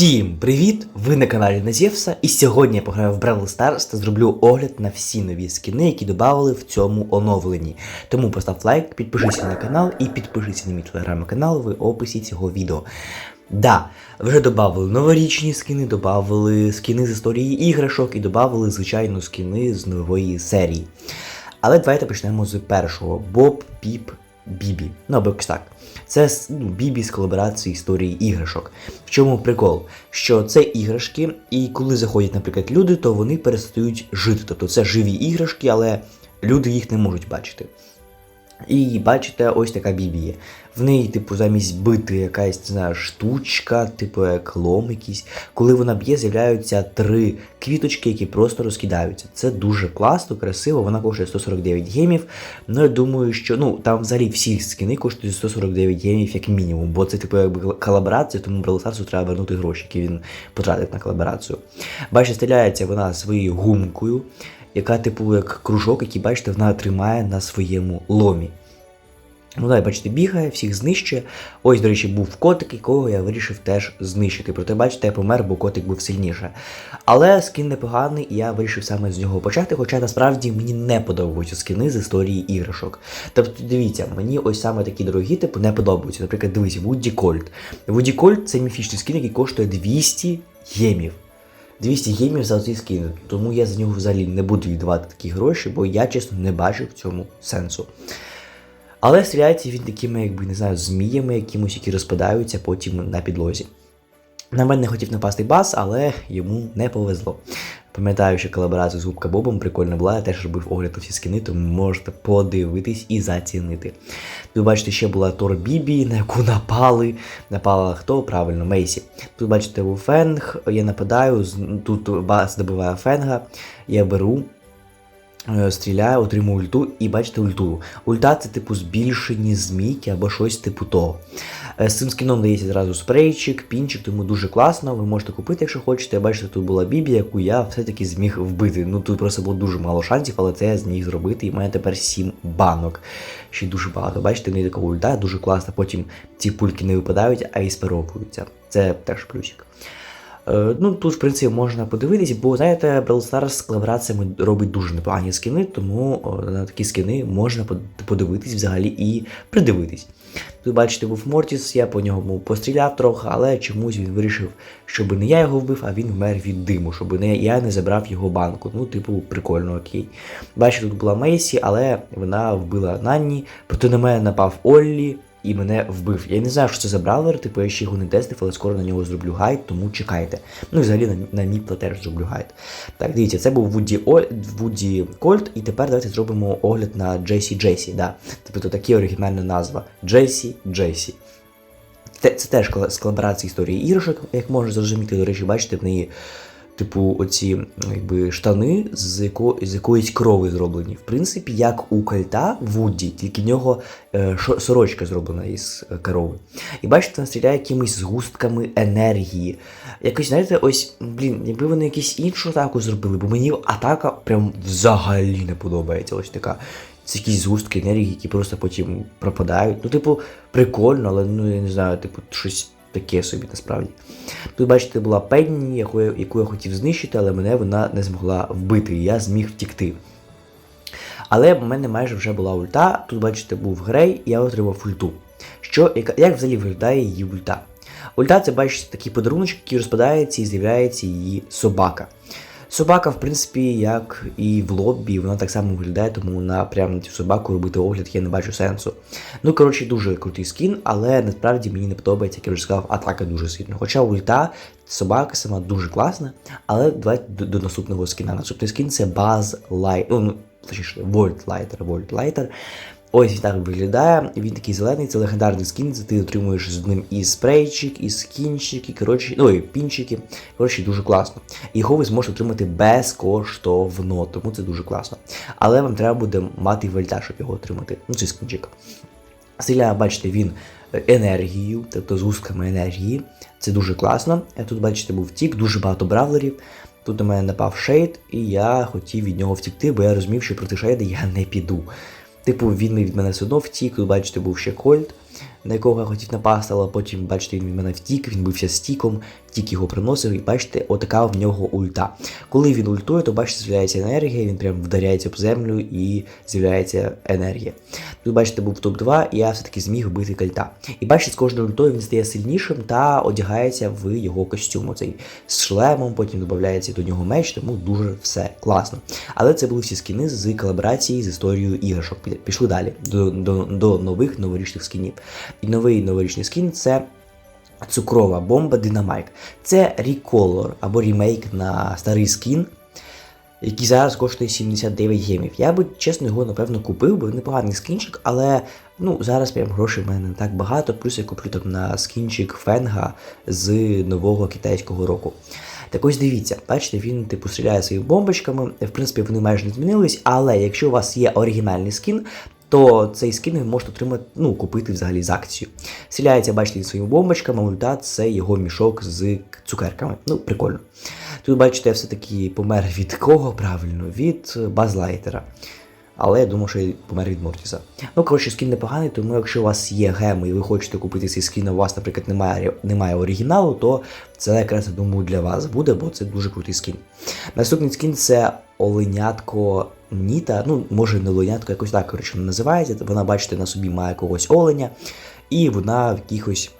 Всім привіт! Ви на каналі Назєвса, і сьогодні я пограю в Бравл Stars та зроблю огляд на всі нові скини, які додали в цьому оновленні. Тому постав лайк, підпишися на канал і підпишися на мій телеграм-канал в описі цього відео. Да, вже додали новорічні скини, додали скини з історії іграшок і додали, звичайно, скини з нової серії. Але давайте почнемо з першого: Боб Піп Бібі. Ну або якось так. Це ну, Бібі з колаборації історії іграшок. В чому прикол? Що це іграшки, і коли заходять, наприклад, люди, то вони перестають жити. Тобто це живі іграшки, але люди їх не можуть бачити. І бачите, ось така Бібі є. В неї, типу, замість бити якась не знаю, штучка, типу як лом якийсь. Коли вона б'є, з'являються три квіточки, які просто розкидаються. Це дуже класно, красиво, вона коштує 149 гемів. Ну, я думаю, що ну там взагалі всі скини коштують 149 гемів як мінімум, бо це типу якби колаборація, тому Бралсарсу треба вернути гроші, які він потратив на колаборацію. Бачите, стріляється вона своєю гумкою, яка, типу, як кружок, який, бачите, вона тримає на своєму ломі. Ну далі, бачите, бігає, всіх знищує. Ось, до речі, був котик, якого я вирішив теж знищити. Проте, бачите, я помер, бо котик був сильніше. Але скін непоганий, і я вирішив саме з нього почати, хоча насправді мені не подобаються скини з історії іграшок. Тобто, дивіться, мені ось саме такі дорогі, типу, не подобаються. Наприклад, дивись, Вуді Кольт. Вуді Кольт це міфічний скін, який коштує 200 ємів. 200 гемів за цей скин, тому я за нього взагалі не буду віддавати такі гроші, бо я чесно не бачу в цьому сенсу. Але стріляється він такими, якби не знаю, зміями, якимось, які розпадаються потім на підлозі. На мене хотів напасти бас, але йому не повезло. Пам'ятаю, що колаборація з Губка Бобом прикольна була, я теж робив огляд у всі скини, тому можете подивитись і зацінити. Тут бачите, ще була Тор Бібі, на яку напали. Напала хто? Правильно, Мейсі. Тут бачите, у Фенг, я нападаю, тут бас добиває Фенга, я беру. Е, Стріляю, отримую ульту і бачите ульту. Ульта це типу збільшені змійки або щось типу того. Е, З цим скіном дається зразу спрейчик, пінчик, тому дуже класно. Ви можете купити, якщо хочете. Бачите, тут була Бібі, яку я все-таки зміг вбити. Ну тут просто було дуже мало шансів, але це я зміг зробити. І мене тепер 7 банок. Ще дуже багато. Бачите, неї така ульта, дуже класна. Потім ці пульки не випадають, а і спаровуються. Це теж плюсик. Е, Ну, тут, в принципі, можна подивитись, бо, знаєте, Brawl Stars з колабораціями робить дуже непогані скини, тому на такі скини можна подивитись взагалі і придивитись. Тут, бачите, був Мортіс, я по ньому постріляв трохи, але чомусь він вирішив, щоб не я його вбив, а він вмер від диму, щоб не, я не забрав його банку. Ну, типу, прикольно, окей. Бачите, тут була Мейсі, але вона вбила Нанні, проти на мене напав Оллі і мене вбив. Я не знаю, що це за бравлер, типу я ще його не тестив, але скоро на нього зроблю гайд, тому чекайте. Ну і взагалі на, на Міпла теж зроблю гайд. Так, дивіться, це був Вуді, Вуді Кольт, і тепер давайте зробимо огляд на Джейсі Джейсі. Да. Тобто така оригінальна назва. Джейсі Джейсі. Це, це теж з колаборації історії іграшок, як можна зрозуміти, до речі, бачите, в неї. Типу, оці якби штани з, яко, з якоїсь крови зроблені. В принципі, як у кольта Вуді, тільки в нього е, шо- сорочка зроблена із е, корови. І бачите, вона стріляє якимись згустками енергії. Якось, знаєте, ось, блін, якби вони якусь іншу атаку зробили, бо мені атака прям взагалі не подобається. Ось така. Це якісь згустки енергії, які просто потім пропадають. Ну, типу, прикольно, але ну я не знаю, типу, щось таке собі насправді. Тут, бачите, була Пенні, яку я, яку я хотів знищити, але мене вона не змогла вбити, і я зміг втікти. Але в мене майже вже була ульта. Тут, бачите, був грей, і я отримав ульту. Що, Як, як взагалі виглядає її ульта? Ульта це, бачите, такий подарунок, який розпадається і з'являється її собака. Собака, в принципі, як і в лоббі, вона так само виглядає, тому на цю собаку робити огляд, я не бачу сенсу. Ну, коротше, дуже крутий скін, але насправді мені не подобається, як я вже сказав, атака дуже сильно. Хоча ульта, собака сама дуже класна, але давайте до, до наступного скіна. Наступний скін це Buzz Light, ну, ну, точніше, Volt Lighter, Volt Lighter. Ось він так виглядає. Він такий зелений, це легендарний скін, ти отримуєш з ним і спрейчик, і скінчики, коротше, ну і пінчики. Коротше, дуже класно. Його ви зможете отримати безкоштовно, тому це дуже класно. Але вам треба буде мати вольта, щоб його отримати. Ну, це скінчик. Стріляє, бачите, він енергією, тобто з гусками енергії. Це дуже класно. Тут, бачите, був втік, дуже багато бравлерів. Тут до мене напав шейд, і я хотів від нього втікти, бо я розумів, що проти шейда я не піду. Типу, він від мене все одно втік, тут бачите, був ще Кольт. На якого я хотів напасти, але потім, бачите, він від мене втік, він бився з тіком, тік його приносив, і бачите, отака в нього ульта. Коли він ультує, то бачите, з'являється енергія, він прям вдаряється об землю і з'являється енергія. Тут, бачите, був топ-2, і я все-таки зміг вбити кальта. І бачите, з кожною ультою він стає сильнішим та одягається в його костюм. Оцей з шлемом, потім додається до нього меч, тому дуже все класно. Але це були всі скіни з колаборації з історією іграшок. Пішли далі до, до, до нових новорічних скінів. І новий новорічний скін це. Цукрова бомба Динамайк. Це реколор або ремейк на старий скін, який зараз коштує 79 гемів. Я би, чесно, його напевно купив, бо непоганий скінчик, але ну, зараз прям грошей в мене не так багато, плюс я куплю там на скінчик Фенга з нового китайського року. Так ось дивіться, бачите, він типу стріляє своїми бомбочками. В принципі, вони майже не змінились, але якщо у вас є оригінальний скін, то цей скін ви можете отримати, ну, купити взагалі з акцію. Стріляється, бачите, своїми бомбочками, мульта це його мішок з цукерками. Ну, прикольно. Тут, бачите, все-таки помер від кого правильно? Від Базлайтера. Але я думаю, що помер від Мортіса. Ну, коротше, скін непоганий, тому якщо у вас є геми і ви хочете купити цей скін, а у вас, наприклад, немає немає оригіналу, то це якраз я думаю для вас буде, бо це дуже крутий скін. Наступний скін це оленятко Ніта. Ну, може не оленятко, якось так коротше, називається. Вона, бачите, на собі має когось оленя, і вона в якихось.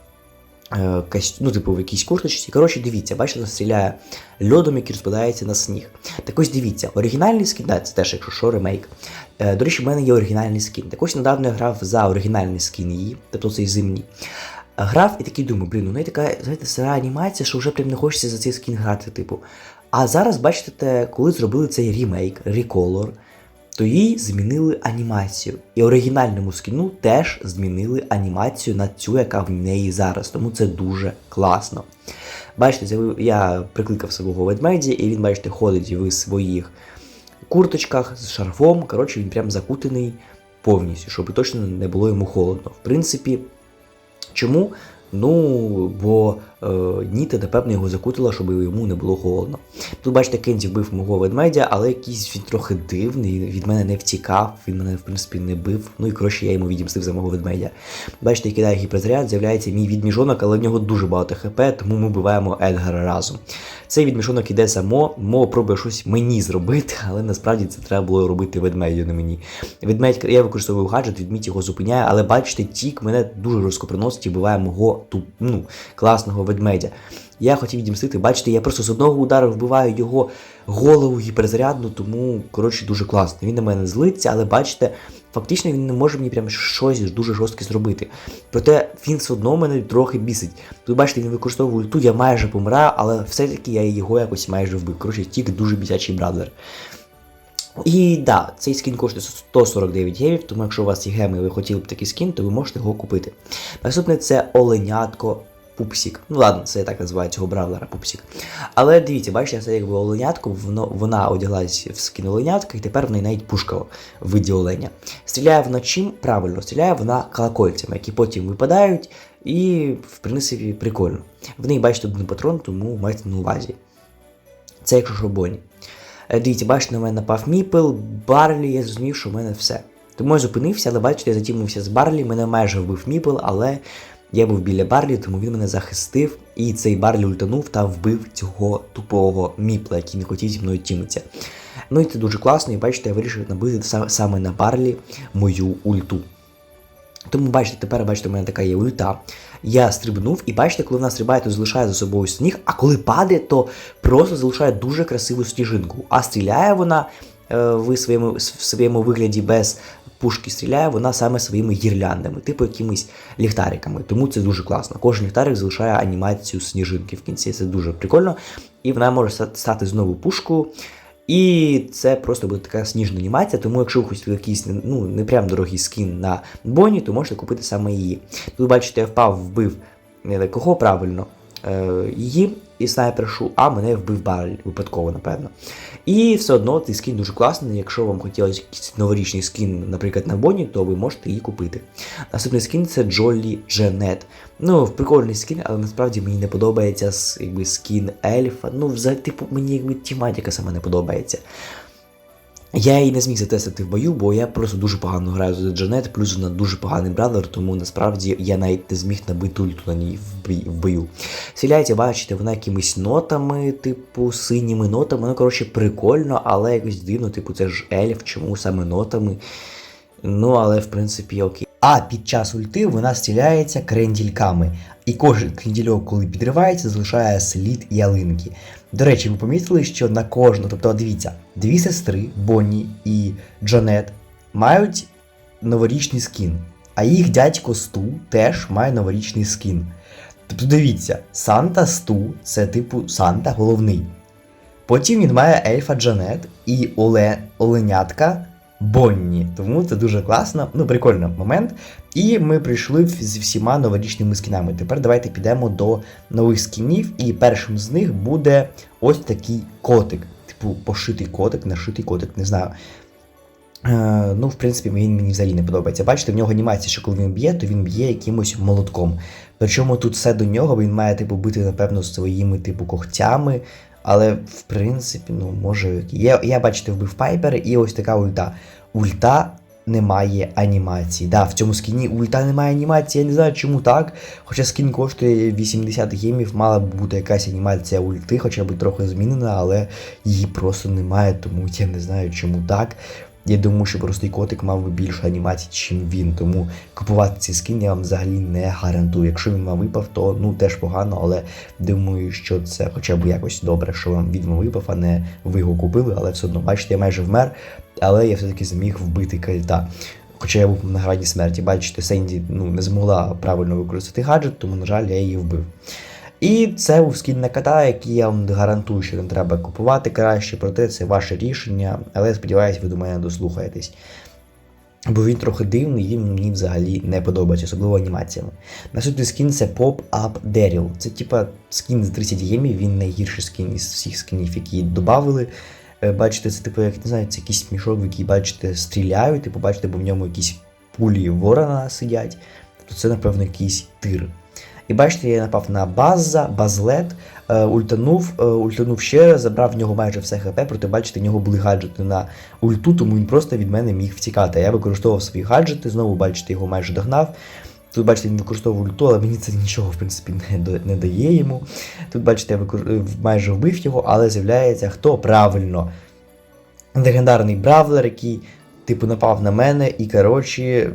Ну, типу, в якійсь курточці. Коротше, дивіться, бачите, стріляє льодом, який розпадається на сніг. Так ось дивіться, оригінальний скін, да, це теж, якщо що, ремейк. Е, До речі, в мене є оригінальний скін. Так ось недавно я грав за оригінальний скін її, тобто цей зимній. Грав і такий думаю, блін, ну неї така, знаєте, сира анімація, що вже прям не хочеться за цей скін грати, типу. А зараз, бачите, коли зробили цей ремейк, реколор, то їй змінили анімацію. І оригінальному скіну теж змінили анімацію на цю, яка в неї зараз. Тому це дуже класно. Бачите, я прикликав свого ведмедя, і він, бачите, ходить в своїх курточках з шарфом. Коротше, він прям закутаний повністю, щоб точно не було йому холодно. В принципі, чому? Ну, бо Ніта, напевно, його закутила, щоб йому не було холодно. Тут, бачите, Кенді вбив мого ведмедя, але якийсь він трохи дивний, від мене не втікав, він мене, в принципі, не бив. Ну і коротше, я йому відімстив за мого ведмедя. Бачите, я кидаю гіперзаряд, з'являється мій відміжонок, але в нього дуже багато хп, тому ми вбиваємо Едгара разом. Цей відмішонок іде само, Мо пробує щось мені зробити, але насправді це треба було робити ведмедю на мені. Ведмедь, я використовую гаджет, відмідь його зупиняє, але бачите, тік мене дуже жорстко приносить і вбиває мого ну, класного ведмедя. Я хотів відімстити, бачите, я просто з одного удару вбиваю його голову гіперзарядну, тому, коротше, дуже класно. Він на мене злиться, але бачите, фактично він не може мені прям щось дуже жорстке зробити. Проте він все одно мене трохи бісить. Тут, бачите, він використовує ульту, я майже помираю, але все-таки я його якось майже вбив. Коротше, тік дуже бісячий брадлер. І да, цей скін коштує 149 гемів, тому якщо у вас є геми і ви хотіли б такий скін, то ви можете його купити. Наступне це оленятко Пупсік. Ну ладно, це я так називають цього бравлера Пупсік. Але дивіться, бачите, це якби оленятко, воно, вона одяглась в скін оленятка, і тепер в неї навіть пушка в виді оленя. Стріляє вона чим? Правильно, стріляє вона колокольцями, які потім випадають, і, в принципі, прикольно. В неї, бачите, один патрон, тому майте на увазі. Це якщо що боні. Дивіться, бачите, на мене напав міпел, барлі, я зрозумів, що в мене все. Тому я зупинився, але бачите, я затімився з барлі, мене майже вбив міпел, але я був біля Барлі, тому він мене захистив, і цей Барлі ультанув та вбив цього тупого міпла, який не хотів зі мною тімитися. Ну і це дуже класно, і бачите, я вирішив набити саме на Барлі мою ульту. Тому бачите, тепер бачите, у мене така є ульта. Я стрибнув, і бачите, коли вона стрибає, то залишає за собою сніг, а коли падає, то просто залишає дуже красиву сніжинку. А стріляє вона е, в своєму в своєму вигляді без пушки стріляє, вона саме своїми гірляндами, типу якимись ліхтариками. Тому це дуже класно. Кожен ліхтарик залишає анімацію сніжинки в кінці. Це дуже прикольно. І вона може стати знову пушкою. І це просто буде така сніжна анімація, тому якщо ви хочете якийсь ну, не прям дорогий скін на боні, то можете купити саме її. Тут, бачите, я впав, вбив кого правильно е, її і снайпершу, а мене вбив барель випадково, напевно. І все одно цей скін дуже класний. Якщо вам хотілося якийсь новорічний скін, наприклад, на Боні, то ви можете її купити. Наступний скін це Джолі Дженет. Ну, прикольний скін, але насправді мені не подобається якби, скін ельфа. Ну, взагалі, типу, мені якби тематика саме не подобається. Я її не зміг затестити в бою, бо я просто дуже погано граю за Джанет, плюс вона дуже поганий бравлер, тому насправді я навіть не зміг набити ульту на ній в бою. Стріляється, бачите, вона якимись нотами, типу, синіми нотами. Ну, коротше, прикольно, але якось дивно, типу, це ж ельф, чому саме нотами. Ну, але в принципі окей. А під час ульти вона стріляється крендільками. І кожен крендільок, коли підривається, залишає слід ялинки. До речі, ви помітили, що на кожну, тобто дивіться, дві сестри, Бонні і Джанет, мають новорічний скін. А їх дядько Сту теж має новорічний скін. Тобто дивіться, Санта Сту це типу Санта головний. Потім він має ельфа Джанет і Оле, Оленятка Бонні. Тому це дуже класно, ну прикольний момент. І ми прийшли з всіма новорічними скінами. Тепер давайте підемо до нових скінів, і першим з них буде ось такий котик. Типу, пошитий котик, нашитий котик, не знаю. Е, ну, в принципі, він мені взагалі не подобається. Бачите, в нього анімація, що коли він б'є, то він б'є якимось молотком. Причому тут все до нього, він має, типу, бити, напевно, своїми, типу, когтями. Але, в принципі, ну, може. Я, я бачите, вбив Пайпер і ось така ульта. Ульта немає анімації. Да, в цьому скіні ульта немає анімації, я не знаю, чому так. Хоча скін коштує 80 гемів, мала б бути якась анімація ульти, хоча б трохи змінена, але її просто немає, тому я не знаю, чому так. Я думаю, що простий котик мав би більше анімацій, чим він. Тому купувати цей скін я вам взагалі не гарантую. Якщо він вам випав, то ну теж погано, але думаю, що це хоча б якось добре, що вам вам випав, а не ви його купили. Але все одно, бачите, я майже вмер, але я все-таки зміг вбити кальта. Хоча я був на грані смерті, бачите, Сенді ну, не змогла правильно використати гаджет, тому, на жаль, я її вбив. І це на кота, який я вам гарантую, що не треба купувати краще, проте це ваше рішення, але сподіваюся, ви до мене дослухаєтесь. Бо він трохи дивний, і мені взагалі не подобається, особливо анімаціями. Наступний скін це Pop-Up Daryl. Це типа скін з 30 гемів, він найгірший скін із всіх скінів, які додавали. Е, Бачите, це типу, як не знаю, це якийсь мішок, в який, бачите, стріляють, типу, бачите, бо в ньому якісь пулі ворона сидять. Тобто це, напевно, якийсь тир. І бачите, я напав на база, базлет, е, ультанув, е, ультанув ще забрав в нього майже все хп, проте бачите, в нього були гаджети на ульту, тому він просто від мене міг втікати. Я використовував свої гаджети, знову бачите, його майже догнав. Тут, бачите, він використовував ульту, але мені це нічого, в принципі, не, не дає йому. Тут, бачите, я викор... е, майже вбив його, але з'являється хто правильно. Легендарний бравлер, який, типу, напав на мене і, коротше,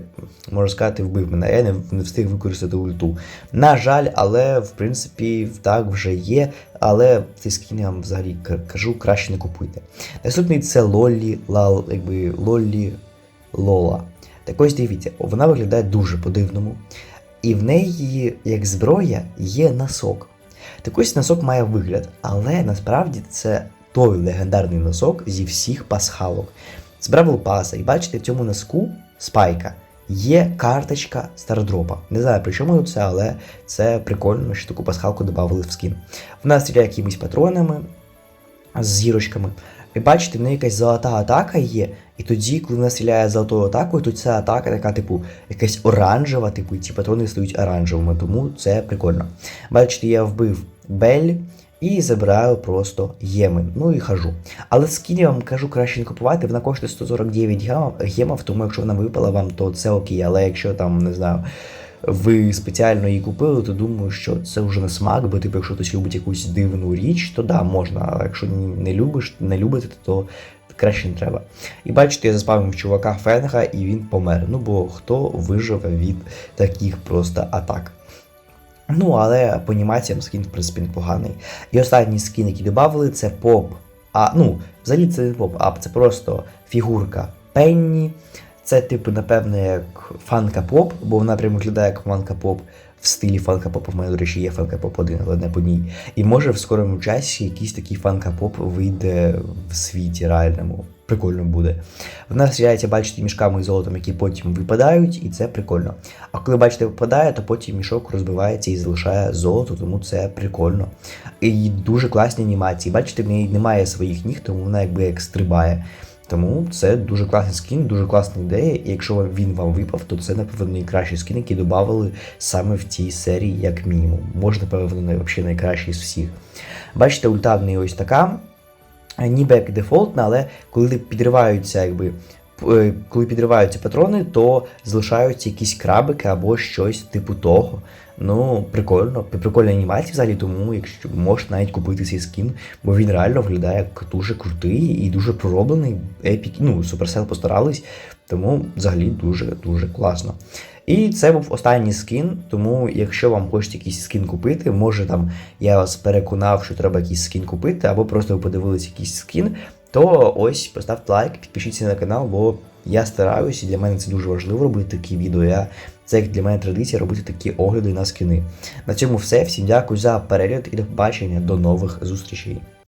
можна сказати, вбив мене. Я не, не встиг використати ульту. На жаль, але в принципі так вже є. Але цей скін я вам взагалі кажу, краще не купуйте. Наступний це Лолі Лал, якби Лолі Лола. Так ось дивіться, вона виглядає дуже по-дивному. І в неї, як зброя, є носок. Так ось носок має вигляд, але насправді це той легендарний носок зі всіх пасхалок. З Бравл Паса, і бачите, в цьому носку спайка є карточка стардропа. Не знаю при чому це, але це прикольно, що таку пасхалку додали в скін. Вона стріляє якимись патронами з зірочками. І бачите, в неї якась золота атака є, і тоді, коли вона стріляє золотою атакою, то ця атака така, типу, якась оранжева, типу, і ці патрони стають оранжевими, тому це прикольно. Бачите, я вбив Бель і забираю просто єми. Ну і хожу. Але скін я вам кажу краще не купувати, вона коштує 149 гемов, тому якщо вона випала вам, то це окей. Але якщо там, не знаю, ви спеціально її купили, то думаю, що це вже на смак, бо типу, якщо хтось любить якусь дивну річ, то да, можна. А якщо не любиш, не любите, то краще не треба. І бачите, я заспавив чувака Фенга, і він помер. Ну бо хто виживе від таких просто атак. Ну, але по анімаціям скін, в принципі, непоганий. І останній скін, який додали, це поп. А, ну, взагалі це не поп-ап, це просто фігурка Пенні. Це, типу, напевно, як фанка поп, бо вона прямо виглядає як фанка поп в стилі фанка попа. В мене, до речі, є фанка поп один, але не по ній. І може в скорому часі якийсь такий фанка поп вийде в світі реальному. Прикольно буде. Вона стріляється, бачите, мішками з золотом, які потім випадають, і це прикольно. А коли бачите, випадає, то потім мішок розбивається і залишає золото, тому це прикольно. І дуже класні анімації. Бачите, в неї немає своїх ніг, тому вона якби як стрибає. Тому це дуже класний скін, дуже класна ідея. І якщо він вам випав, то це, напевно, найкращий скін, який додавали саме в цій серії, як мінімум. Може, напевно, взагалі найкращий з всіх. Бачите, ульта ось така. ніби як дефолтна, але коли підриваються, якби. Е, Коли підриваються патрони, то залишаються якісь крабики або щось типу того. Ну, прикольно, прикольна анімація взагалі, тому якщо можна навіть купити цей скін, бо він реально виглядає як дуже крутий і дуже пророблений. Epic, ну, Supercell постарались, тому взагалі дуже-дуже класно. І це був останній скін, тому якщо вам хочеться якийсь скін купити, може там я вас переконав, що треба якийсь скін купити, або просто ви подивились якийсь скін, то ось поставте лайк, підпишіться на канал, бо я стараюся, і для мене це дуже важливо робити такі відео. Я, це як для мене традиція робити такі огляди на скини. На цьому все. Всім дякую за перегляд і до побачення. До нових зустрічей.